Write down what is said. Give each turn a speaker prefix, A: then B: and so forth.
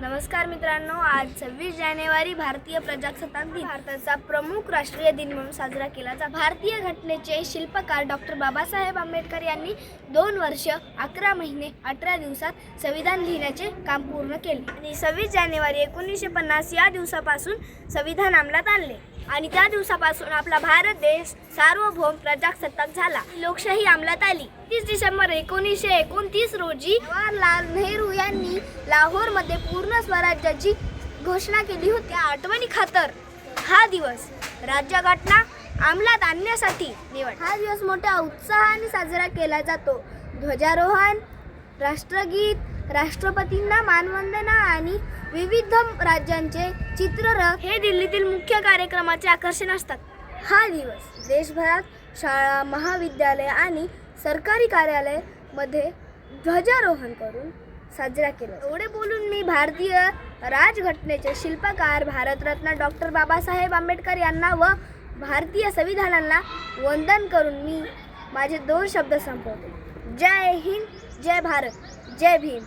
A: नमस्कार मित्रांनो आज सव्वीस जानेवारी भारतीय प्रजासत्ताक दिन. भारताचा प्रमुख राष्ट्रीय दिन म्हणून साजरा केला जातो. भारतीय घटनेचे शिल्पकार डॉक्टर बाबासाहेब आंबेडकर यांनी दोन वर्ष अकरा महिने अठरा दिवसात संविधान लिहिण्याचे काम पूर्ण केले. आणि सव्वीस जानेवारी एकोणीसशे पन्नास या दिवसापासून संविधान अंमलात आणले. आणि त्या दिवसापासून आपला भारत देश सार्वभौम प्रजासत्ताक झाला. लोकशाही अंमलात आली. तीस डिसेंबर एकोणीसशे एकोणतीस रोजी जवाहरलाल नेहरू यांनी लाहोरमध्ये पूर्ण स्वराज्याची घोषणा केली होती. आठवणी खातर हा दिवस राज्यघटना अंमलात आणण्यासाठी निवड. हा दिवस मोठ्या उत्साहाने साजरा केला जातो. ध्वजारोहण राष्ट्रगीत राष्ट्रपतींना मानवंदना आणि विविध राज्यांचे चित्ररथ हे दिल्लीतील मुख्य कार्यक्रमाचे आकर्षण असतात. हा दिवस देशभरात शाळा महाविद्यालय आणि सरकारी कार्यालयामध्ये ध्वजारोहण करून साजरा केला एवढे बोलून मी भारतीय राजघटनेचे शिल्पकार भारतरत्न डॉक्टर बाबासाहेब आंबेडकर यांना व भारतीय संविधानाला वंदन करून मी माझे दोन शब्द संपवते. जय हिंद जय भारत जय भीम.